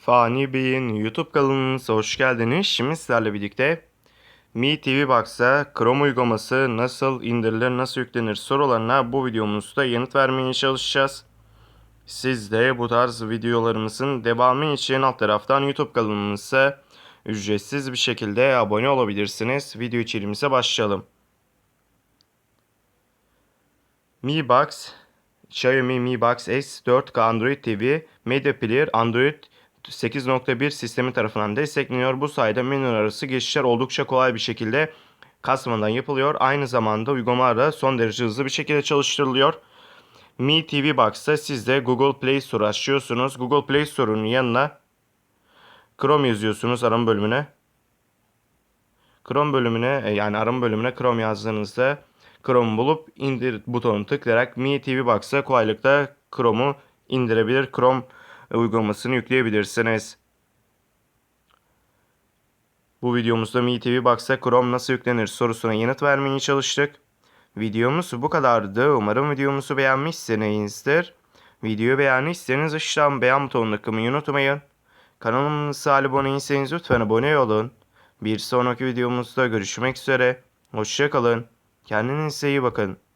Fani Bey'in YouTube kanalınıza hoş geldiniz. Şimdi sizlerle birlikte Mi TV Box'a Chrome uygulaması nasıl indirilir, nasıl yüklenir sorularına bu videomuzda yanıt vermeye çalışacağız. Siz de bu tarz videolarımızın devamı için alt taraftan YouTube kanalımıza ücretsiz bir şekilde abone olabilirsiniz. Video içeriğimize başlayalım. Mi Box Xiaomi Mi Box S4K Android TV Media Player Android 8.1 sistemi tarafından destekleniyor. Bu sayede menü arası geçişler oldukça kolay bir şekilde kasmadan yapılıyor. Aynı zamanda uygulamalar da son derece hızlı bir şekilde çalıştırılıyor. Mi TV Box'ta siz de Google Play Store açıyorsunuz. Google Play Store'un yanına Chrome yazıyorsunuz arama bölümüne. Chrome bölümüne e, yani arama bölümüne Chrome yazdığınızda Chrome bulup indir butonunu tıklayarak Mi TV Box'a kolaylıkla Chrome'u indirebilir. Chrome uygulamasını yükleyebilirsiniz. Bu videomuzda Mi TV Box'a Chrome nasıl yüklenir sorusuna yanıt vermeye çalıştık. Videomuz bu kadardı. Umarım videomuzu beğenmişsinizdir. Videoyu beğendiyseniz aşağıdan beğen butonuna tıklamayı unutmayın. Kanalımıza abone değilseniz lütfen abone olun. Bir sonraki videomuzda görüşmek üzere. Hoşçakalın. Kendinize iyi bakın.